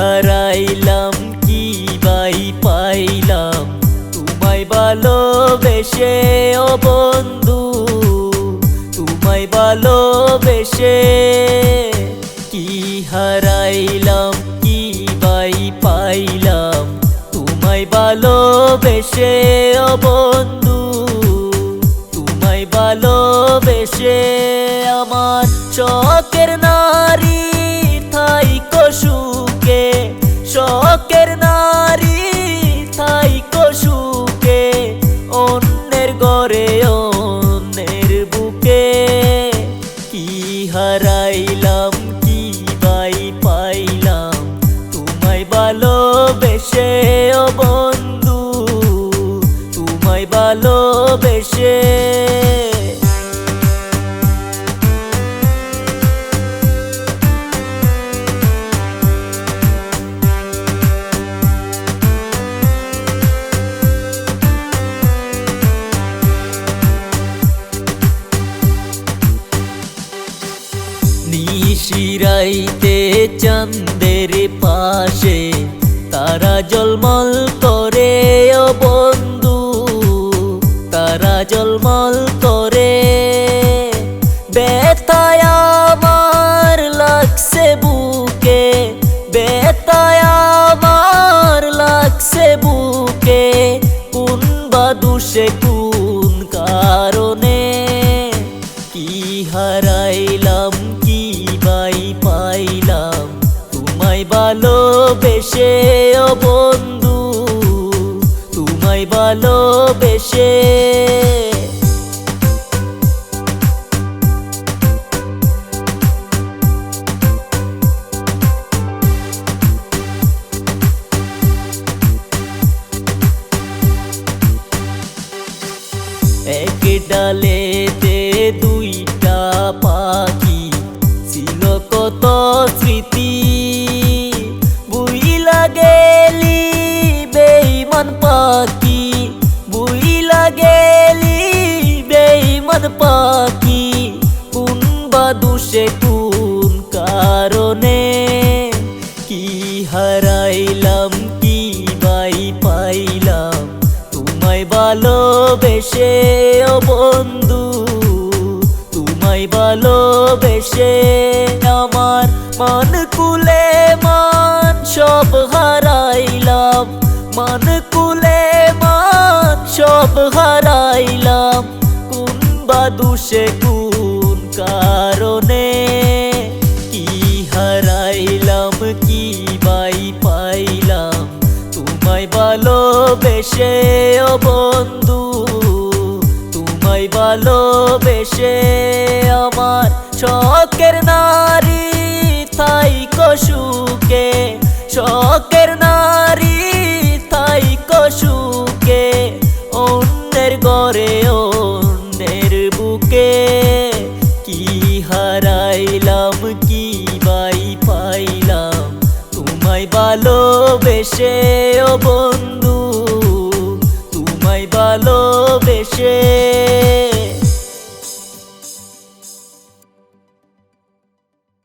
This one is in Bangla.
হারাইলাম, কি বাই পাইলাম? তোমায় ভালোবেসে, ও বন্ধু, তোমায় ভালোবেসে। কি হারাইলাম, কি বাই পাইলাম? তোমায় ভালোবেসে, ও বন্ধু, তোমায় ভালোবেসে। আমার চকের নারী ভালোবেসে। নিশিরাইতে চন্দের পাশে তারা জলমল লাগছে বুকে বেতায় আমার লাগছে বুকে। কোন বা দুষে, কোন কারণে? কি হারাইলাম, কি বাই পাইলাম? তোমায় ভালোবেসে ও বন্ধু, তোমায় ভালোবেসে এক ডালেতে দুইটা পাখি ছিল কত স্মৃতি। বুইলা গেলি বেইমান পাখি, বুইলা গেলি বেইমান পাখি। কোন বা দুষে, কোন কারণে তোমায় ভালোবেসে, ও বন্ধু। তোমায় ভালোবেসে, আমার মন কুলে মান সব হারাইলাম। মন কুলে মান সব হারাইলাম। কোন বা দুষে, কোন কারণে বন্ধু, তোমায় ভালোবেসে আমার শখের নারী থাই কসুকে শখের নারী থাই কসুকে অন্যের গড়ে, অন্যের বুকে কি হারাইলাম, কি বাই পাইলাম? তোমায় ভালোবেসে, ও বন্ধু ভালোবেসে